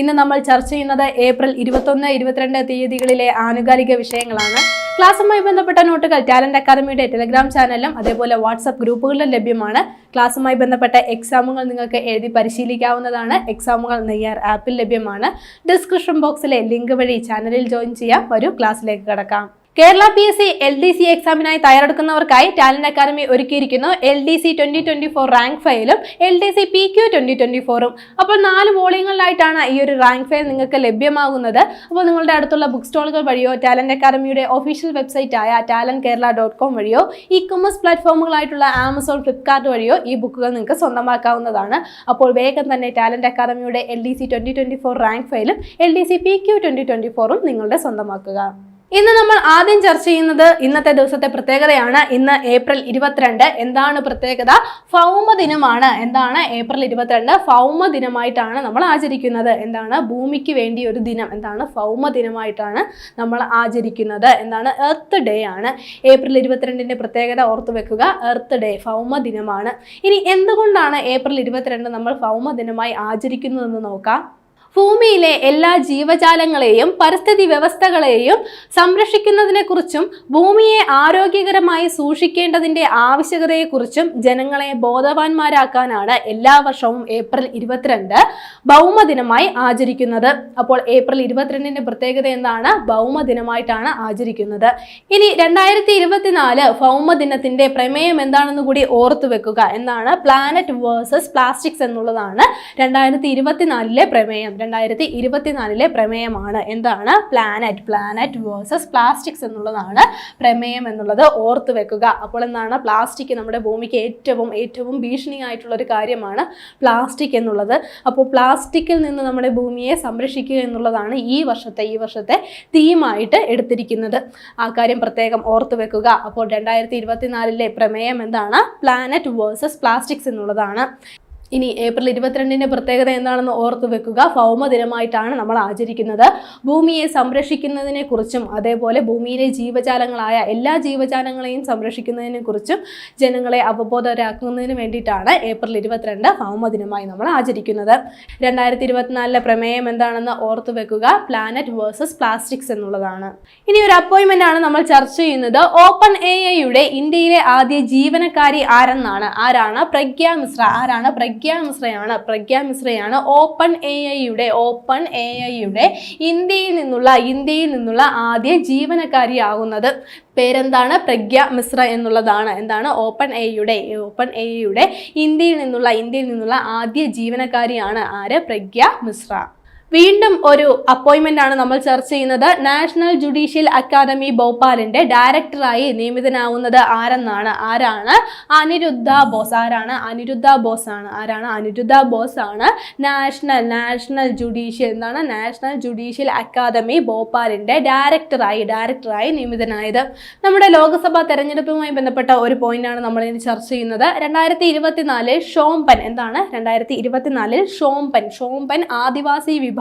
ഇന്ന് നമ്മൾ ചർച്ച ചെയ്യുന്നത് ഏപ്രിൽ ഇരുപത്തൊന്ന് ഇരുപത്തിരണ്ട് തീയതികളിലെ ആനുകാലിക വിഷയങ്ങളാണ്. ക്ലാസ്സുമായി ബന്ധപ്പെട്ട നോട്ടുകൾ ടാലന്റ് അക്കാദമിയുടെ ടെലഗ്രാം ചാനലിലും അതേപോലെ വാട്സപ്പ് ഗ്രൂപ്പുകളിലും ലഭ്യമാണ്. ക്ലാസ്സുമായി ബന്ധപ്പെട്ട എക്സാമുകൾ നിങ്ങൾക്ക് എഴുതി പരിശീലിക്കാവുന്നതാണ്. എക്സാമുകൾ നെയ്യാർ ആപ്പിൽ ലഭ്യമാണ്. ഡിസ്ക്രിപ്ഷൻ ബോക്സിലെ ലിങ്ക് വഴി ചാനലിൽ ജോയിൻ ചെയ്യാം. ഒരു ക്ലാസ്സിലേക്ക് കടക്കാം. Kerala P S C L D C എക്സാമിനായി തയ്യാറെടുക്കുന്നവർക്കായി ടാലന്റ് അക്കാദമി ഒരുക്കിയിരിക്കുന്നു L D C twenty twenty four rank ഫയലും L D C P Q twenty twenty ഫോറും. അപ്പോൾ നാല് വോളിയങ്ങളിലായിട്ടാണ് ഈ ഒരു റാങ്ക് ഫയൽ നിങ്ങൾക്ക് ലഭ്യമാകുന്നത്. അപ്പോൾ നിങ്ങളുടെ അടുത്തുള്ള ബുക്ക് സ്റ്റോളുകൾ വഴിയോ ടാലന്റ് അക്കാദമിയുടെ ഒഫീഷ്യൽ വെബ്സൈറ്റായ ടാലന്റ് കേരള ഡോട്ട് കോം വഴിയോ ഇ കൊമേഴ്സ് പ്ലാറ്റ്ഫോമുകളായിട്ടുള്ള ആമസോൺ ഫ്ലിപ്കാർട്ട് വഴിയോ ഈ ബുക്കുകൾ നിങ്ങൾക്ക് സ്വന്തമാക്കാവുന്നതാണ്. അപ്പോൾ വേഗം തന്നെ ടാലന്റ് അക്കാദമിയുടെ L D C twenty twenty four rank ഫയലും L D C P Q twenty twenty ഫോറും നിങ്ങളുടെ സ്വന്തമാക്കുക. ഇന്ന് നമ്മൾ ആദ്യം ചർച്ച ചെയ്യുന്നത് ഇന്നത്തെ ദിവസത്തെ പ്രത്യേകതയാണ്. ഇന്ന് ഏപ്രിൽ ഇരുപത്തിരണ്ട്. എന്താണ് പ്രത്യേകത? ഭൗമ ദിനമാണ്. എന്താണ് ഏപ്രിൽ ഇരുപത്തിരണ്ട്? ഭൗമ ദിനമായിട്ടാണ് നമ്മൾ ആചരിക്കുന്നത്. എന്താണ് ഭൂമിക്ക് വേണ്ടി ഒരു ദിനം. എന്താണ് ഭൗമ ദിനമായിട്ടാണ് നമ്മൾ ആചരിക്കുന്നത്. എന്താണ് എർത്ത് ഡേ ആണ്. ഏപ്രിൽ ഇരുപത്തിരണ്ടിന്റെ പ്രത്യേകത ഓർത്തു വെക്കുക. എർത്ത് ഡേ ഭൗമ ദിനമാണ്. ഇനി എന്തുകൊണ്ടാണ് ഏപ്രിൽ ഇരുപത്തിരണ്ട് നമ്മൾ ഭൗമ ദിനമായി ആചരിക്കുന്നതെന്ന് നോക്കാം. ഭൂമിയിലെ എല്ലാ ജീവജാലങ്ങളെയും പരിസ്ഥിതി വ്യവസ്ഥകളെയും സംരക്ഷിക്കുന്നതിനെക്കുറിച്ചും ഭൂമിയെ ആരോഗ്യകരമായി സൂക്ഷിക്കേണ്ടതിന്റെ ആവശ്യകതയെക്കുറിച്ചും ജനങ്ങളെ ബോധവാന്മാരാക്കാനാണ് എല്ലാ വർഷവും ഏപ്രിൽ ഇരുപത്തിരണ്ട് ഭൗമദിനമായി ആചരിക്കുന്നത്. അപ്പോൾ ഏപ്രിൽ ഇരുപത്തിരണ്ടിന്റെ പ്രത്യേകത എന്താണ്? ഭൗമദിനമായിട്ടാണ് ആചരിക്കുന്നത്. ഇനി രണ്ടായിരത്തി ഇരുപത്തിനാല് ഭൗമദിനത്തിന്റെ പ്രമേയം എന്താണെന്ന് കൂടി ഓർത്തു വെക്കുക. എന്നാണ് പ്ലാനറ്റ് വേഴ്സസ് പ്ലാസ്റ്റിക്സ് എന്നുള്ളതാണ് രണ്ടായിരത്തി ഇരുപത്തിനാലിലെ പ്രമേയം. രണ്ടായിരത്തി ഇരുപത്തിനാലിലെ പ്രമേയമാണ്. എന്താണ്? പ്ലാനറ്റ് പ്ലാനറ്റ് വേഴ്സസ് പ്ലാസ്റ്റിക്സ് എന്നുള്ളതാണ് പ്രമേയം എന്നുള്ളത്. ഓർത്തു വെക്കുക. അപ്പോൾ എന്താണ്? പ്ലാസ്റ്റിക് നമ്മുടെ ഭൂമിക്ക് ഏറ്റവും ഏറ്റവും ഭീഷണിയായിട്ടുള്ള ഒരു കാര്യമാണ് പ്ലാസ്റ്റിക് എന്നുള്ളത്. അപ്പോൾ പ്ലാസ്റ്റിക്കിൽ നിന്ന് നമ്മുടെ ഭൂമിയെ സംരക്ഷിക്കുക എന്നുള്ളതാണ് ഈ വർഷത്തെ ഈ വർഷത്തെ തീമായിട്ട് എടുത്തിരിക്കുന്നത്. ആ കാര്യം പ്രത്യേകം ഓർത്തു വെക്കുക. അപ്പോൾ രണ്ടായിരത്തി ഇരുപത്തിനാലിലെ പ്രമേയം എന്താണ്? പ്ലാനറ്റ് വേഴ്സസ് പ്ലാസ്റ്റിക്സ് എന്നുള്ളതാണ്. ഇനി ഏപ്രിൽ ഇരുപത്തിരണ്ടിന്റെ പ്രത്യേകത എന്താണെന്ന് ഓർത്തു വെക്കുക. ഭൗമ ദിനമായിട്ടാണ് നമ്മൾ ആചരിക്കുന്നത്. ഭൂമിയെ സംരക്ഷിക്കുന്നതിനെ കുറിച്ചും അതേപോലെ ഭൂമിയിലെ ജീവജാലങ്ങളായ എല്ലാ ജീവജാലങ്ങളെയും സംരക്ഷിക്കുന്നതിനെ കുറിച്ചും ജനങ്ങളെ അവബോധരാക്കുന്നതിന് വേണ്ടിയിട്ടാണ് ഏപ്രിൽ ഇരുപത്തിരണ്ട് ഭൗമ ദിനമായി നമ്മൾ ആചരിക്കുന്നത്. രണ്ടായിരത്തി ഇരുപത്തിനാലിലെ പ്രമേയം എന്താണെന്ന് ഓർത്തു വെക്കുക. പ്ലാനറ്റ് വേഴ്സസ് പ്ലാസ്റ്റിക്സ് എന്നുള്ളതാണ്. ഇനി ഒരു അപ്പോയിന്റ്മെന്റ് ആണ് നമ്മൾ ചർച്ച ചെയ്യുന്നത്. ഓപ്പൺ എ ഐയുടെ ഇന്ത്യയിലെ ആദ്യ ജീവനക്കാരി ആരെന്നാണ്? ആരാണ്? പ്രഗ്യ മിശ്ര. ആരാണ് പ്രഗ്യ മിശ്രയാണ്. പ്രഗ്യ മിശ്രയാണ് ഓപ്പൺ എ ഐയുടെ ഓപ്പൺ എ ഐയുടെ ഇന്ത്യയിൽ നിന്നുള്ള ഇന്ത്യയിൽ നിന്നുള്ള ആദ്യ ജീവനക്കാരിയാകുന്നത്. പേരെന്താണ്? പ്രഗ്യ മിശ്ര എന്നുള്ളതാണ്. എന്താണ്? ഓപ്പൺ എയുടെ ഓപ്പൺ എയുടെ ഇന്ത്യയിൽ നിന്നുള്ള ഇന്ത്യയിൽ നിന്നുള്ള ആദ്യ ജീവനക്കാരിയാണ് ആര്? പ്രഗ്യ മിശ്ര. വീണ്ടും ഒരു അപ്പോയിന്റ്മെന്റ് ആണ് നമ്മൾ ചർച്ച ചെയ്യുന്നത്. നാഷണൽ ജുഡീഷ്യൽ അക്കാദമി ഭോപ്പാലിന്റെ ഡയറക്ടറായി നിയമിതനാവുന്നത് ആരെന്നാണ്? ആരാണ്? അനിരുദ്ധ ബോസ്. ആരാണ്? അനിരുദ്ധ ബോസ് ആണ്. ആരാണ്? അനിരുദ്ധ ബോസ് ആണ്. നാഷണൽ നാഷണൽ ജുഡീഷ്യൽ എന്താണ്? നാഷണൽ ജുഡീഷ്യൽ അക്കാദമി ഭോപ്പാലിന്റെ ഡയറക്ടറായി ഡയറക്ടറായി നിയമിതനായത്. നമ്മുടെ ലോക്സഭാ തെരഞ്ഞെടുപ്പുമായി ബന്ധപ്പെട്ട ഒരു പോയിന്റാണ് നമ്മൾ ഇനി ചർച്ച ചെയ്യുന്നത്. രണ്ടായിരത്തി ഇരുപത്തിനാലിൽ ഷോംപൻ എന്താണ്? രണ്ടായിരത്തി ഇരുപത്തിനാലിൽ ഷോംപൻ. ഷോംപൻ ആദിവാസി വിഭാഗം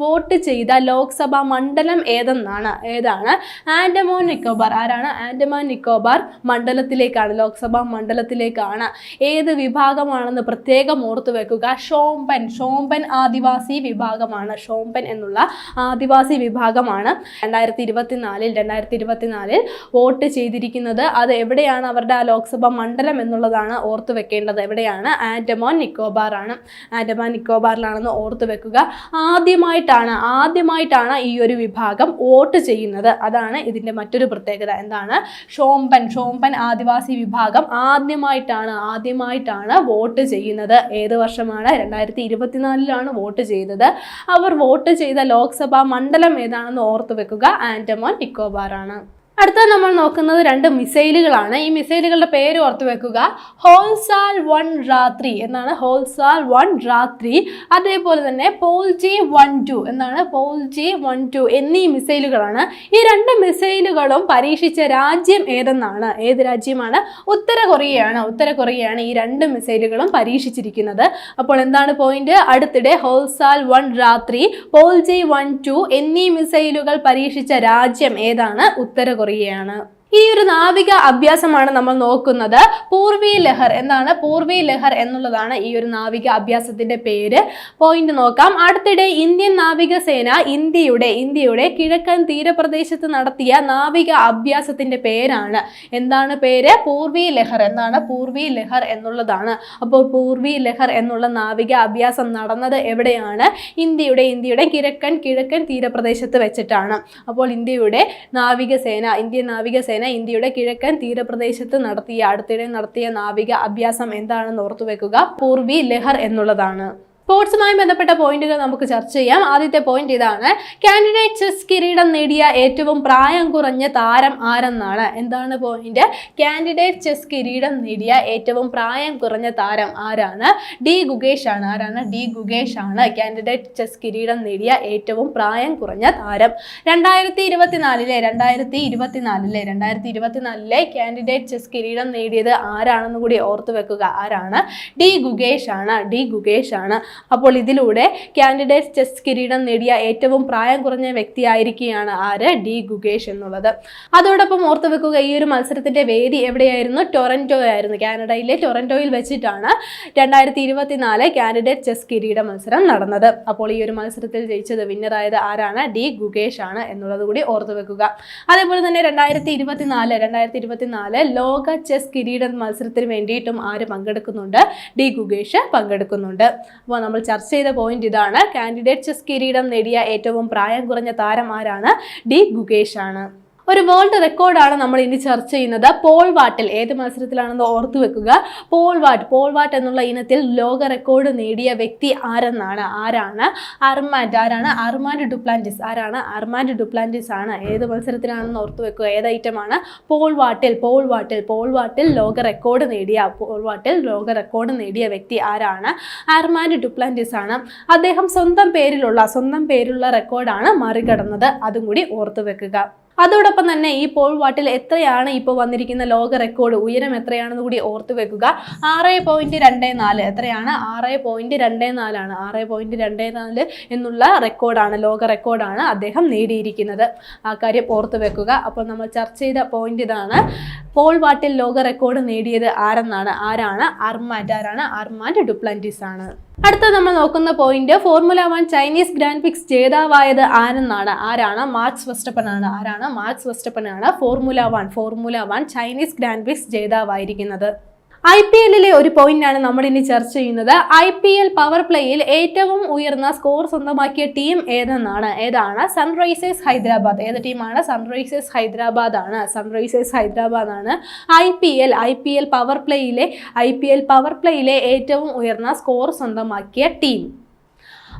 വോട്ട് ചെയ്ത ലോക്സഭാ മണ്ഡലം ഏതെന്നാണ്? ഏതാണ്? ആൻഡമാൻ നിക്കോബാർ. ആരാണ്? ആൻഡമാൻ നിക്കോബാർ മണ്ഡലത്തിലേക്കാണ് ലോക്സഭാ മണ്ഡലത്തിലേക്കാണ്. ഏത് വിഭാഗമാണെന്ന് പ്രത്യേകം ഓർത്തു വെക്കുക. ഷോംപൻ. ഷോംപൻ ആദിവാസി വിഭാഗമാണ്. ഷോംപൻ എന്നുള്ള ആദിവാസി വിഭാഗമാണ് രണ്ടായിരത്തി ഇരുപത്തിനാലിൽ രണ്ടായിരത്തി ഇരുപത്തിനാലിൽ വോട്ട് ചെയ്തിരിക്കുന്നത് അത് എവിടെയാണ്? അവരുടെ ആ ലോക്സഭാ മണ്ഡലം എന്നുള്ളതാണ് ഓർത്തു വെക്കേണ്ടത്. എവിടെയാണ്? ആൻഡമാൻ നിക്കോബാർ ആണ് ആൻഡമാൻ നിക്കോബാറിലാണെന്ന് ഓർത്തു വെക്കുക. ആദ്യമായിട്ടാണ് ആദ്യമായിട്ടാണ് ഈ ഒരു വിഭാഗം വോട്ട് ചെയ്യുന്നത്. അതാണ് ഇതിന്റെ മറ്റൊരു പ്രത്യേകത. എന്താണ്? ഷോംപൻ. ഷോംപൻ ആദിവാസി വിഭാഗം ആദ്യമായിട്ടാണ് ആദ്യമായിട്ടാണ് വോട്ട് ചെയ്യുന്നത്. ഏത് വർഷമാണ്? രണ്ടായിരത്തി ഇരുപത്തിനാലിലാണ് വോട്ട് ചെയ്തത്. അവർ വോട്ട് ചെയ്ത ലോക്സഭാ മണ്ഡലം ഏതാണെന്ന് ഓർത്തു വെക്കുക. ആൻഡമാൻ നിക്കോബാർ ആണ് അടുത്ത നമ്മൾ നോക്കുന്നത് രണ്ട് മിസൈലുകളാണ്. ഈ മിസൈലുകളുടെ പേര് ഓർത്ത് വെക്കുക. ഹോൾസാൽ വൺ രാത്രി എന്നാണ്. ഹോൾസാൽ വൺ രാത്രി അതേപോലെ തന്നെ പോൾജി വൺ ടു എന്നാണ്. പോൾജി വൺ ടു എന്നീ മിസൈലുകളാണ്. ഈ രണ്ട് മിസൈലുകളും പരീക്ഷിച്ച രാജ്യം ഏതെന്നാണ്? ഏത് രാജ്യമാണ്? ഉത്തര കൊറിയയാണ്. ഉത്തര കൊറിയയാണ് ഈ രണ്ട് മിസൈലുകളും പരീക്ഷിച്ചിരിക്കുന്നത്. അപ്പോൾ എന്താണ് പോയിന്റ്? അടുത്തിടെ ഹോൾസാൽ വൺ രാത്രി പോൾജി വൺ ടു എന്നീ മിസൈലുകൾ പരീക്ഷിച്ച രാജ്യം ഏതാണ്? ഉത്തര കൊറിയയാണ് ഈ ഒരു നാവിക അഭ്യാസമാണ് നമ്മൾ നോക്കുന്നത്. പൂർവി ലഹർ. എന്താണ്? പൂർവി ലഹർ എന്നുള്ളതാണ് ഈ ഒരു നാവിക അഭ്യാസത്തിന്റെ പേര്. പോയിന്റ് നോക്കാം. അടുത്തിടെ ഇന്ത്യൻ നാവികസേന ഇന്ത്യയുടെ ഇന്ത്യയുടെ കിഴക്കൻ തീരപ്രദേശത്ത് നടത്തിയ നാവിക അഭ്യാസത്തിന്റെ പേരാണ്. എന്താണ് പേര്? പൂർവി ലഹർ. എന്താണ്? പൂർവി ലഹർ എന്നുള്ളതാണ്. അപ്പോൾ പൂർവി ലഹർ എന്നുള്ള നാവിക അഭ്യാസം നടന്നത് എവിടെയാണ്? ഇന്ത്യയുടെ ഇന്ത്യയുടെ കിഴക്കൻ കിഴക്കൻ തീരപ്രദേശത്ത് വെച്ചിട്ടാണ്. അപ്പോൾ ഇന്ത്യയുടെ നാവികസേന ഇന്ത്യൻ നാവികസേന ഇന്ത്യയുടെ കിഴക്കൻ തീരപ്രദേശത്ത് നടത്തിയ അടുത്തിടെ നടത്തിയ നാവിക അഭ്യാസം എന്താണെന്ന് ഓർത്തുവെക്കുക. പൂർവി ലഹർ എന്നുള്ളതാണ്. സ്പോർട്സുമായി ബന്ധപ്പെട്ട പോയിന്റുകൾ നമുക്ക് ചർച്ച ചെയ്യാം. ആദ്യത്തെ പോയിന്റ് ഇതാണ്. കാൻഡിഡേറ്റ് ചെസ് കിരീടം നേടിയ ഏറ്റവും പ്രായം കുറഞ്ഞ താരം ആരെന്നാണ്? എന്താണ് പോയിന്റ് കാൻഡിഡേറ്റ് ചെസ് കിരീടം നേടിയ ഏറ്റവും പ്രായം കുറഞ്ഞ താരം ആരാണ്? ഡി ഗുഗേഷ് ആണ്. ആരാണ്? ഡി ഗുഗേഷ് ആണ്. കാൻഡിഡേറ്റ് ചെസ് കിരീടം നേടിയ ഏറ്റവും പ്രായം കുറഞ്ഞ താരം. രണ്ടായിരത്തി ഇരുപത്തിനാലിലെ രണ്ടായിരത്തി ഇരുപത്തിനാലിലെ രണ്ടായിരത്തി ഇരുപത്തിനാലിലെ കാൻഡിഡേറ്റ് ചെസ് കിരീടം നേടിയത് ആരാണെന്ന് കൂടി ഓർത്തു വെക്കുക. ആരാണ്? ഡി ഗുഗേഷ് ആണ്. ഡി ഗുഗേഷ് ആണ്. അപ്പോൾ ഇതിലൂടെ കാൻഡിഡേറ്റ് ചെസ് കിരീടം നേടിയ ഏറ്റവും പ്രായം കുറഞ്ഞ വ്യക്തിയായിരിക്കുകയാണ് ആര്? ഡി ഗുഗേഷ് എന്നുള്ളത്. അതോടൊപ്പം ഓർത്തു വെക്കുക ഈ ഒരു മത്സരത്തിന്റെ വേദി എവിടെയായിരുന്നു? ടൊറന്റോ ആയിരുന്നു. കാനഡയിലെ ടൊറന്റോയിൽ വെച്ചിട്ടാണ് രണ്ടായിരത്തി ഇരുപത്തിനാല് കാൻഡിഡേറ്റ് ചെസ് കിരീട മത്സരം നടന്നത്. അപ്പോൾ ഈ ഒരു മത്സരത്തിൽ ജയിച്ചത് വിന്നറായത് ആരാണ്? ഡി ഗുഗേഷ് ആണ് എന്നുള്ളത് കൂടി ഓർത്തു വെക്കുക. അതേപോലെ തന്നെ രണ്ടായിരത്തി ഇരുപത്തിനാല് രണ്ടായിരത്തി ഇരുപത്തിനാല് ലോക ചെസ് കിരീട മത്സരത്തിന് വേണ്ടിയിട്ടും ആര് പങ്കെടുക്കുന്നുണ്ട്? ഡി ഗുഗേഷ് പങ്കെടുക്കുന്നുണ്ട്. അപ്പോൾ നമ്മൾ ചർച്ച ചെയ്ത പോയിന്റ് ഇതാണ്. കാൻഡിഡേറ്റ് ചെസ് കിരീടം നേടിയ ഏറ്റവും പ്രായം കുറഞ്ഞ താരം ആരാണ്? ഡി ഗുകേഷ് ആണ് ഒരു വേൾഡ് റെക്കോർഡാണ് നമ്മൾ ഇനി ചർച്ച ചെയ്യുന്നത്. പോൾ വാട്ടിൽ ഏത് മത്സരത്തിലാണെന്ന് ഓർത്തു വെക്കുക. പോൾ വാട്ട് പോൾ വാട്ട് എന്നുള്ള ഇനത്തിൽ ലോക റെക്കോർഡ് നേടിയ വ്യക്തി ആരെന്നാണ്? ആരാണ്? അർമാൻഡ് ആരാണ്? അർമാൻഡ് ഡുപ്ലാന്റിസ് ആരാണ്? അർമാൻഡ് ഡുപ്ലാന്റിസ് ആണ്. ഏത് മത്സരത്തിലാണെന്ന് ഓർത്തു വെക്കുക. ഏത് ഐറ്റമാണ് പോൾ വാട്ടിൽ പോൾ വാട്ടിൽ പോൾ വാട്ടിൽ ലോക റെക്കോർഡ് നേടിയ പോൾ വാട്ടിൽ ലോക റെക്കോർഡ് നേടിയ വ്യക്തി ആരാണ്? അർമാൻഡ് ഡുപ്ലാന്റിസ് ആണ്. അദ്ദേഹം സ്വന്തം പേരിലുള്ള സ്വന്തം പേരിലുള്ള റെക്കോർഡാണ് മറികടന്നത്. അതും കൂടി ഓർത്തു വെക്കുക. അതോടൊപ്പം തന്നെ ഈ പോൾ വാട്ടിൽ എത്രയാണ് ഇപ്പോൾ വന്നിരിക്കുന്ന ലോക റെക്കോർഡ് ഉയരം എത്രയാണെന്ന് കൂടി ഓർത്തു വെക്കുക. ആറ് പോയിന്റ് രണ്ട് നാല്. എത്രയാണ്? ആറ് പോയിന്റ് രണ്ട് നാലാണ്. ആറ് പോയിന്റ് രണ്ട് നാല് എന്നുള്ള റെക്കോർഡാണ് ലോക റെക്കോർഡാണ് അദ്ദേഹം നേടിയിരിക്കുന്നത്. ആ കാര്യം ഓർത്തു വെക്കുക. അപ്പോൾ നമ്മൾ ചർച്ച ചെയ്ത പോയിന്റ് ഇതാണ്. പോൾ വാട്ടിൽ ലോക റെക്കോർഡ് നേടിയത് ആരെന്നാണ്? ആരാണ്? അർമാൻഡ്. ആരാണ്? അർമാൻഡ് ഡുപ്ലാന്റിസ് ആണ് അടുത്ത നമ്മൾ നോക്കുന്ന point formula one Chinese grand prix ജേതാവായത് ആരെന്നാണ്? ആരാണ്? മാർക്സ് വെസ്റ്റപ്പൻ ആണ് ആരാണ്? മാർക്സ് വെസ്റ്റപ്പൻ ആണ് formula one formula one Chinese grand prix ജേതാവായിരിക്കുന്നത്. I P എല്ലിലെ ഒരു പോയിന്റാണ് നമ്മൾ ഇനി ചർച്ച ചെയ്യുന്നത്. ഐ പി എൽ പവർ പ്ലേയിൽ ഏറ്റവും ഉയർന്ന സ്കോർ സ്വന്തമാക്കിയ ടീം ഏതെന്നാണ്? ഏതാണ്? സൺറൈസേഴ്സ് ഹൈദരാബാദ്. ഏത് ടീമാണ് സൺറൈസേഴ്സ് ഹൈദരാബാദ് ആണ്. സൺറൈസേഴ്സ് ഹൈദരാബാദ് ആണ്. I P L I P L power പ്ലേയിലെ I P L power പ്ലേയിലെ ഏറ്റവും ഉയർന്ന സ്കോർ സ്വന്തമാക്കിയ ടീം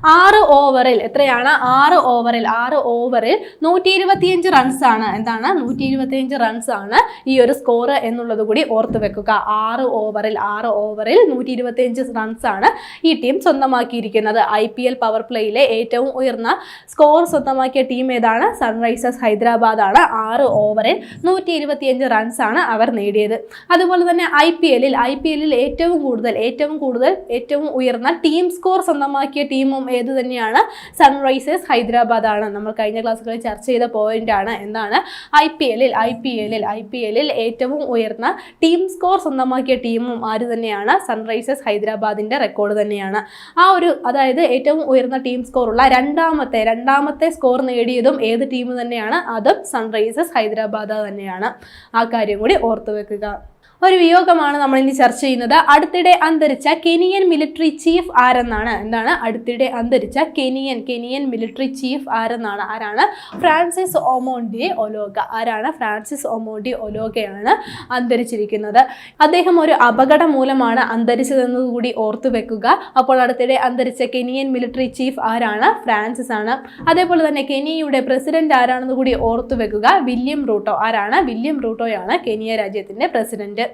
ആറ് ഓവറിൽ എത്രയാണ്? ആറ് ഓവറിൽ ആറ് ഓവറിൽ നൂറ്റി ഇരുപത്തിയഞ്ച് റൺസ് ആണ്. എന്താണ്? നൂറ്റി ഇരുപത്തിയഞ്ച് റൺസ് ആണ് ഈ ഒരു സ്കോർ എന്നുള്ളത് കൂടി ഓർത്ത് വെക്കുക. ആറ് ഓവറിൽ ആറ് ഓവറിൽ നൂറ്റി ഇരുപത്തിയഞ്ച് റൺസ് ആണ് ഈ ടീം സ്വന്തമാക്കിയിരിക്കുന്നത്. ഐ പി എൽ പവർ പ്ലേയിലെ ഏറ്റവും ഉയർന്ന സ്കോർ സ്വന്തമാക്കിയ ടീം ഏതാണ്? സൺറൈസേഴ്സ് ഹൈദരാബാദ് ആണ്. ആറ് ഓവറിൽ നൂറ്റി ഇരുപത്തിയഞ്ച് റൺസ് ആണ് അവർ നേടിയത്. അതുപോലെ തന്നെ ഐ പി എല്ലിൽ ഐ പി എല്ലിൽ ഏറ്റവും കൂടുതൽ ഏറ്റവും കൂടുതൽ ഏറ്റവും ഉയർന്ന ടീം സ്കോർ സ്വന്തമാക്കിയ ടീമും ഏത് തന്നെയാണ്? സൺറൈസേഴ്സ് ഹൈദരാബാദ് ആണ്. നമ്മൾ കഴിഞ്ഞ ക്ലാസ്സുകളിൽ ചർച്ച ചെയ്ത പോയിന്റ് ആണ്. എന്താണ്? ഐ പി എല്ലിൽ ഐ പി എല്ലിൽ ഐ പി എല്ലിൽ ഏറ്റവും ഉയർന്ന ടീം സ്കോർ സ്വന്തമാക്കിയ ടീമും ആര് തന്നെയാണ്? സൺറൈസേഴ്സ് ഹൈദരാബാദിന്റെ റെക്കോർഡ് തന്നെയാണ്. ആ ഒരു അതായത് ഏറ്റവും ഉയർന്ന ടീം സ്കോർ ഉള്ള രണ്ടാമത്തെ രണ്ടാമത്തെ സ്കോർ നേടിയതും ഏത് ടീം തന്നെയാണ്? അതും സൺറൈസേഴ്സ് ഹൈദരാബാദ് തന്നെയാണ്. ആ കാര്യം കൂടി ഓർത്തു വെക്കുക. ഒരു വിയോഗമാണ് നമ്മൾ ഇനി ചർച്ച ചെയ്യുന്നത്. അടുത്തിടെ അന്തരിച്ച കെനിയൻ മിലിറ്ററി ചീഫ് ആരെന്നാണ്? എന്താണ്? അടുത്തിടെ അന്തരിച്ച കെനിയൻ കെനിയൻ മിലിറ്ററി ചീഫ് ആരെന്നാണ്? ആരാണ്? ഫ്രാൻസിസ് ഒമോണ്ടി ഒലോഗ. ആരാണ്? ഫ്രാൻസിസ് ഒമോണ്ടി ഒലോഗയാണ് അന്തരിച്ചിരിക്കുന്നത്. അദ്ദേഹം ഒരു അപകടം മൂലമാണ് അന്തരിച്ചതെന്ന് കൂടി ഓർത്തു വെക്കുക. അപ്പോൾ അടുത്തിടെ അന്തരിച്ച കെനിയൻ മിലിറ്ററി ചീഫ് ആരാണ്? ഫ്രാൻസിസ് ആണ്. അതേപോലെ തന്നെ കെനിയയുടെ പ്രസിഡന്റ് ആരാണെന്ന് കൂടി ഓർത്തു വെക്കുക. William Ruto. ആരാണ്? വില്യം റൂട്ടോയാണ് കെനിയ രാജ്യത്തിന്റെ പ്രസിഡന്റ്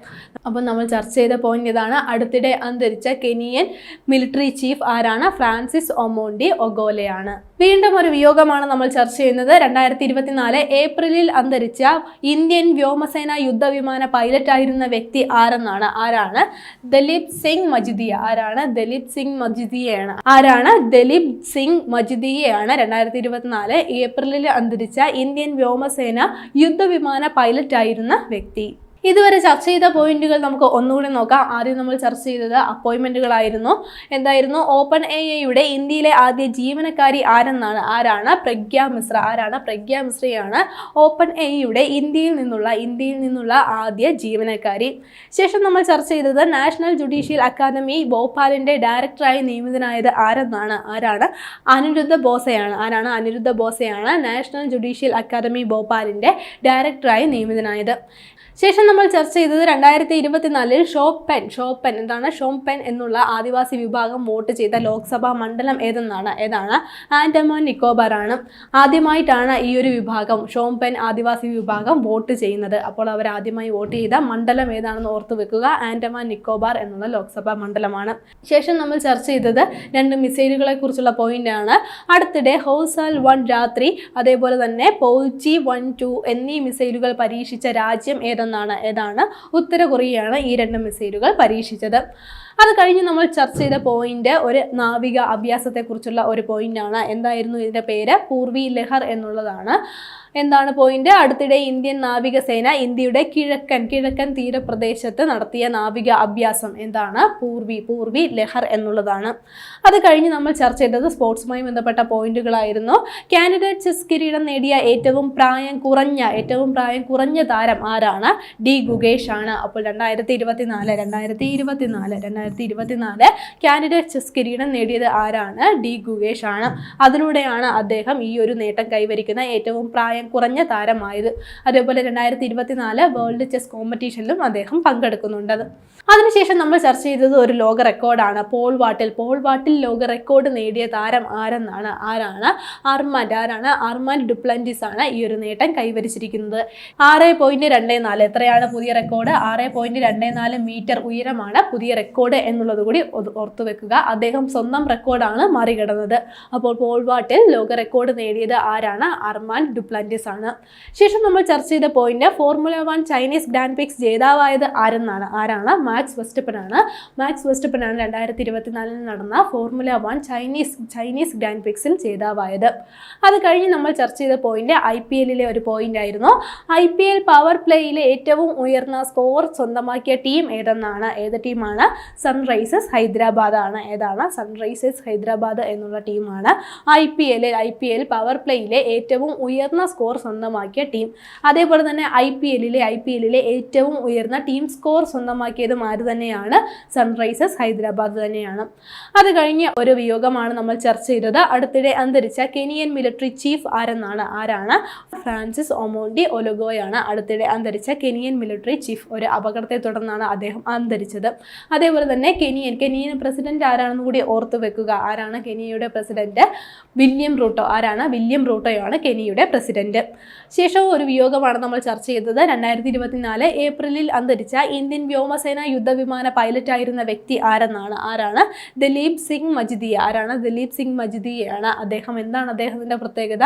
അപ്പോൾ നമ്മൾ ചർച്ച ചെയ്ത പോയിന്റ് ഇതാണ്. അടുത്തിടെ അന്തരിച്ച കെനിയൻ മിലിറ്ററി ചീഫ് ആരാണ്? ഫ്രാൻസിസ് ഒമോണ്ടി ഒഗോലയാണ്. വീണ്ടും ഒരു വിയോഗമാണ് നമ്മൾ ചർച്ച ചെയ്യുന്നത്. രണ്ടായിരത്തി ഇരുപത്തിനാല് ഏപ്രിലിൽ അന്തരിച്ച ഇന്ത്യൻ വ്യോമസേന യുദ്ധവിമാന പൈലറ്റ് ആയിരുന്ന വ്യക്തി ആരെന്നാണ്? ആരാണ്? ദലീപ് സിംഗ് മജിദിയ. ആരാണ്? ദലീപ് സിംഗ് മജിദിയയാണ്. ആരാണ്? ദലീപ് സിംഗ് മജിദിയയാണ്. രണ്ടായിരത്തി ഇരുപത്തിനാല് ഏപ്രിലിൽ അന്തരിച്ച ഇന്ത്യൻ വ്യോമസേന യുദ്ധവിമാന പൈലറ്റ് ആയിരുന്ന വ്യക്തി. ഇതുവരെ ചർച്ച ചെയ്ത പോയിന്റുകൾ നമുക്ക് ഒന്നുകൂടി നോക്കാം. ആദ്യം നമ്മൾ ചർച്ച ചെയ്തത് അപ്പോയിന്റ്മെന്റുകളായിരുന്നു. എന്തായിരുന്നു? ഓപ്പൺ എ ഐയുടെ ഇന്ത്യയിലെ ആദ്യ ജീവനക്കാരി ആരെന്നാണ്? ആരാണ്? പ്രഗ്യ മിശ്ര. ആരാണ്? പ്രഗ്യ മിശ്രയാണ് ഓപ്പൺ എ ഐയുടെ ഇന്ത്യയിൽ നിന്നുള്ള ഇന്ത്യയിൽ നിന്നുള്ള ആദ്യ ജീവനക്കാരി. ശേഷം നമ്മൾ ചർച്ച ചെയ്തത് നാഷണൽ ജുഡീഷ്യൽ അക്കാദമി ഭോപ്പാലിന്റെ ഡയറക്ടറായി നിയമിതനായത് ആരെന്നാണ്? ആരാണ്? അനിരുദ്ധ ബോസയാണ്. ആരാണ് അനിരുദ്ധ ബോസയാണ് നാഷണൽ ജുഡീഷ്യൽ അക്കാദമി ഭോപ്പാലിന്റെ ഡയറക്ടറായി നിയമിതനായത്. ശേഷം നമ്മൾ ചർച്ച ചെയ്തത് രണ്ടായിരത്തി ഇരുപത്തിനാലിൽ ഷോപ്പെൻ ഷോപ്പൻ എന്താണ്? ഷോംപെൻ എന്നുള്ള ആദിവാസി വിഭാഗം വോട്ട് ചെയ്ത ലോക്സഭാ മണ്ഡലം ഏതെന്നാണ്? ഏതാണ്? ആൻഡമാൻ നിക്കോബാർ ആണ്. ആദ്യമായിട്ടാണ് ഈ ഒരു വിഭാഗം ഷോംപെൻ ആദിവാസി വിഭാഗം വോട്ട് ചെയ്യുന്നത്. അപ്പോൾ അവർ ആദ്യമായി വോട്ട് ചെയ്ത മണ്ഡലം ഏതാണെന്ന് ഓർത്തു വെക്കുക. ആൻഡമാൻ നിക്കോബാർ എന്നുള്ള ലോക്സഭാ മണ്ഡലമാണ്. ശേഷം നമ്മൾ ചർച്ച ചെയ്തത് രണ്ട് മിസൈലുകളെ കുറിച്ചുള്ള പോയിന്റ് ആണ്. അടുത്തിടെ ഹൗസാൽ വൺ രാത്രി അതേപോലെ തന്നെ പൗച്ചി വൺ ടു എന്നീ മിസൈലുകൾ പരീക്ഷിച്ച രാജ്യം ഏതെന്നാണ് ഏതാണ് ഉത്തര കൊറിയയാണ് ഈ രണ്ട് മിസൈലുകൾ പരീക്ഷിച്ചത്. അത് കഴിഞ്ഞ് നമ്മൾ ചർച്ച ചെയ്ത പോയിന്റ് ഒരു നാവിക അഭ്യാസത്തെക്കുറിച്ചുള്ള ഒരു പോയിന്റാണ്. എന്തായിരുന്നു ഇതിന്റെ പേര്? പൂർവി ലഹർ എന്നുള്ളതാണ്. എന്താണ് പോയിന്റ് അടുത്തിടെ ഇന്ത്യൻ നാവികസേന ഇന്ത്യയുടെ കിഴക്കൻ കിഴക്കൻ തീരപ്രദേശത്ത് നടത്തിയ നാവിക അഭ്യാസം എന്താണ്? പൂർവി പൂർവി ലഹർ എന്നുള്ളതാണ്. അത് കഴിഞ്ഞ് നമ്മൾ ചർച്ച ചെയ്തത് സ്പോർട്സുമായി ബന്ധപ്പെട്ട പോയിന്റുകളായിരുന്നു കാൻഡിഡേറ്റ് ചെസ് കിരീടം നേടിയ ഏറ്റവും പ്രായം കുറഞ്ഞ ഏറ്റവും പ്രായം കുറഞ്ഞ താരം ആരാണ്? ഡി ഗുഗേഷ് ആണ്. അപ്പോൾ രണ്ടായിരത്തി ഇരുപത്തിനാല് രണ്ടായിരത്തി ഇരുപത്തിനാല് രണ്ടായിരത്തി ഇരുപത്തിനാല് കാൻഡിഡേറ്റ് ചെസ് കിരീടം നേടിയത് ആരാണ്? ഡി ഗുഗേഷ് ആണ്. അതിലൂടെയാണ് അദ്ദേഹം ഈ ഒരു നേട്ടം കൈവരിക്കുന്ന ഏറ്റവും പ്രായം കുറഞ്ഞ താരമായത്. അതേപോലെ രണ്ടായിരത്തി ഇരുപത്തിനാല് വേൾഡ് ചെസ് കോമ്പറ്റീഷനിലും അദ്ദേഹം പങ്കെടുക്കുന്നുണ്ട്. അതിനുശേഷം നമ്മൾ ചർച്ച ചെയ്തത് ഒരു ലോക റെക്കോർഡാണ്. പോൾ വാട്ടിൽ. പോൾ വാട്ടിൽ ലോക റെക്കോർഡ് നേടിയ താരം ആരെന്നാണ്? ആരാണ്? അർമാൻഡ് ആരാണ്? അർമാൻഡ് ഡുപ്ലന്റിസ് ആണ് ഈ ഒരു നേട്ടം കൈവരിച്ചിരിക്കുന്നത്. ആറ് പോയിന്റ് രണ്ട് നാല്. എത്രയാണ് പുതിയ റെക്കോർഡ്? ആറ് പോയിന്റ് രണ്ട് നാല് മീറ്റർ ഉയരമാണ് പുതിയ റെക്കോർഡ് എന്നുള്ളത് കൂടി ഓർത്തു വെക്കുക. അദ്ദേഹം സ്വന്തം റെക്കോർഡാണ് മറികടന്നത്. അപ്പോൾ പോൾ വാട്ടിൽ ലോക റെക്കോർഡ് നേടിയത് ആരാണ്? അർമാൻ ഡുപ്ലന്റിസ് ആണ്. ശേഷം നമ്മൾ ചർച്ച ചെയ്ത point formula one Chinese grand prix ജേതാവായത് ആരെന്നാണ്? ആരാണ്? മാക്സ് വെസ്റ്റപ്പൻ ആണ്. മാക്സ് വെസ്റ്റപ്പൻ ആണ് രണ്ടായിരത്തി ഇരുപത്തിനാലിൽ നടന്ന formula one Chinese Chinese grand പിക്സിൽ ജേതാവായത്. അത് കഴിഞ്ഞ് നമ്മൾ ചർച്ച ചെയ്ത പോയിന്റ് ഐ പി എല്ലിലെ ഒരു പോയിന്റ് ആയിരുന്നു. ഐ പി എൽ പവർ പ്ലേയിലെ ഏറ്റവും ഉയർന്ന സ്കോർ സ്വന്തമാക്കിയ ടീം ഏതെന്നാണ്? ഏത് ടീമാണ് സൺറൈസേഴ്സ് ഹൈദരാബാദ് ആണ്. ഏതാണ്? സൺറൈസേഴ്സ് ഹൈദരാബാദ് എന്നുള്ള ടീമാണ് ഐ പി എല്ലിൽ ഐ പി എൽ പവർ പ്ലേയിലെ ഏറ്റവും ഉയർന്ന സ്കോർ സ്വന്തമാക്കിയ ടീം അതേപോലെ തന്നെ ഐ പി എല്ലിലെ ഐ പി എല്ലിലെ ഏറ്റവും ഉയർന്ന ടീം സ്കോർ സ്വന്തമാക്കിയതും ആര് തന്നെയാണ്? സൺറൈസേഴ്സ് ഹൈദരാബാദ് തന്നെയാണ്. അത് കഴിഞ്ഞ് ഒരു വിയോഗമാണ് നമ്മൾ ചർച്ച ചെയ്തത്. അടുത്തിടെ അന്തരിച്ച കെനിയൻ മിലിറ്ററി ചീഫ് ആരെന്നാണ്? ആരാണ്? ഫ്രാൻസിസ് ഒമോണ്ടി ഒലുഗോയാണ് അടുത്തിടെ അന്തരിച്ച കെനിയൻ മിലിറ്ററി ചീഫ് ഒരു അപകടത്തെ തുടർന്നാണ് അദ്ദേഹം അന്തരിച്ചത്. അതേപോലെ തന്നെ കെനിയൻ കെനിയൻ പ്രസിഡന്റ് ആരാണെന്ന് കൂടി ഓർത്തു വെക്കുക. ആരാണ് കെനിയയുടെ പ്രസിഡന്റ് വില്യം റൂട്ടോ. ആരാണ്? വില്യം റൂട്ടോയാണ് കെനിയുടെ പ്രസിഡന്റ് ശേഷവും ഒരു വിയോഗമാണ് നമ്മൾ ചർച്ച ചെയ്തത്. രണ്ടായിരത്തി ഇരുപത്തിനാല് ഏപ്രിലിൽ അന്തരിച്ച ഇന്ത്യൻ വ്യോമസേന യുദ്ധവിമാന പൈലറ്റ് ആയിരുന്ന വ്യക്തി ആരെന്നാണ്? ആരാണ്? ദിലീപ് സിംഗ് മജിദിയ. ആരാണ്? ദിലീപ് സിംഗ് മജിദിയയാണ്. അദ്ദേഹം എന്താണ് അദ്ദേഹത്തിന്റെ പ്രത്യേകത?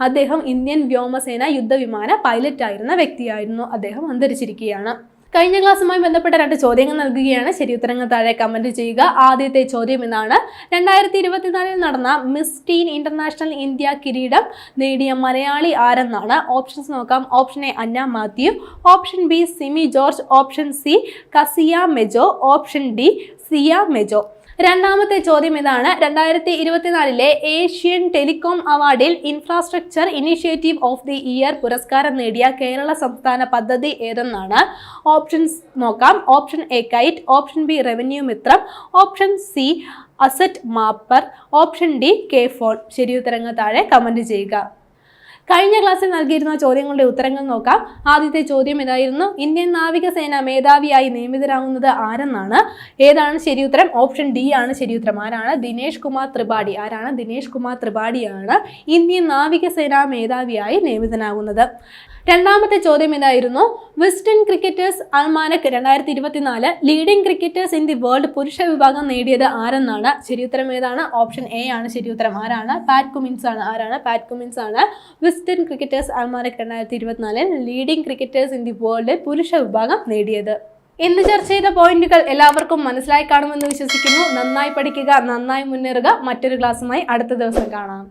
അദ്ദേഹം ഇന്ത്യൻ വ്യോമസേന യുദ്ധവിമാന പൈലറ്റ് ആയിരുന്ന വ്യക്തിയായിരുന്നു. അദ്ദേഹം അന്തരിച്ചിരിക്കുകയാണ്. കഴിഞ്ഞ ക്ലാസ്സുമായി ബന്ധപ്പെട്ട രണ്ട് ചോദ്യങ്ങൾ നൽകുകയാണ്. ശരി ഉത്തരങ്ങൾ താഴെ കമന്റ് ചെയ്യുക. ആദ്യത്തെ ചോദ്യം എന്നാണ് രണ്ടായിരത്തി ഇരുപത്തിനാലിൽ നടന്ന മിസ് ടീൻ ഇന്റർനാഷണൽ ഇന്ത്യ കിരീടം നേടിയ മലയാളി ആരെന്നാണ്? ഓപ്ഷൻസ് നോക്കാം. Option A Anna Mathew. Option B Simi George. Option C Kasiya Mejo. Option D Siya Mejo. രണ്ടാമത്തെ ചോദ്യം ഇതാണ്. രണ്ടായിരത്തി ഇരുപത്തിനാലിലെ Asian telecom അവാർഡിൽ infrastructure initiative of the year പുരസ്കാരം നേടിയ കേരള സംസ്ഥാന പദ്ധതി ഏതെന്നാണ്? ഓപ്ഷൻസ് നോക്കാം. Option A kite option B revenue Mithram option C asset mapper option D K phone. ശരിയുത്തരങ്ങൾ താഴെ കമന്റ് ചെയ്യുക. കഴിഞ്ഞ ക്ലാസ്സിൽ നൽകിയിരുന്ന ചോദ്യങ്ങളുടെ ഉത്തരങ്ങൾ നോക്കാം. ആദ്യത്തെ ചോദ്യം ഇതായിരുന്നു. ഇന്ത്യൻ നാവികസേന മേധാവിയായി നിയമിതരാകുന്നത് ആരെന്നാണ്? ഏതാണ് ശരിയുത്തരം? ഓപ്ഷൻ ഡി ആണ് ശരിയുത്തരം. ആരാണ്? ദിനേഷ് കുമാർ ത്രിപാഠി. ആരാണ്? ദിനേഷ് കുമാർ ത്രിപാഠിയാണ് ഇന്ത്യൻ നാവികസേന മേധാവിയായി നിയമിതനാകുന്നത്. രണ്ടാമത്തെ ചോദ്യം ഇതായിരുന്നു വെസ്റ്റേൺ ക്രിക്കറ്റേഴ്സ് അൽമാനക് രണ്ടായിരത്തി ഇരുപത്തിനാല് leading cricketers in the world പുരുഷ വിഭാഗം നേടിയത് ആരെന്നാണ്? ശരിയുത്തരം ഏതാണ്? ഓപ്ഷൻ എ ആണ് ശരിയുത്തരം ആരാണ്? പാറ്റ് കുമിൻസ് ആണ്. ആരാണ്? പാറ്റ് കുമിൻസ് ആണ് വെസ്റ്റേൺ ക്രിക്കറ്റേഴ്സ് അൽമാനക് രണ്ടായിരത്തി ഇരുപത്തിനാലിൽ leading cricketers in the world പുരുഷ വിഭാഗം നേടിയത്. ഇന്ന് ചർച്ച ചെയ്ത പോയിന്റുകൾ എല്ലാവർക്കും മനസ്സിലായി കാണുമെന്ന് വിശ്വസിക്കുന്നു. നന്നായി പഠിക്കുക നന്നായി മുന്നേറുക. മറ്റൊരു ക്ലാസ്സുമായി അടുത്ത ദിവസം കാണാം.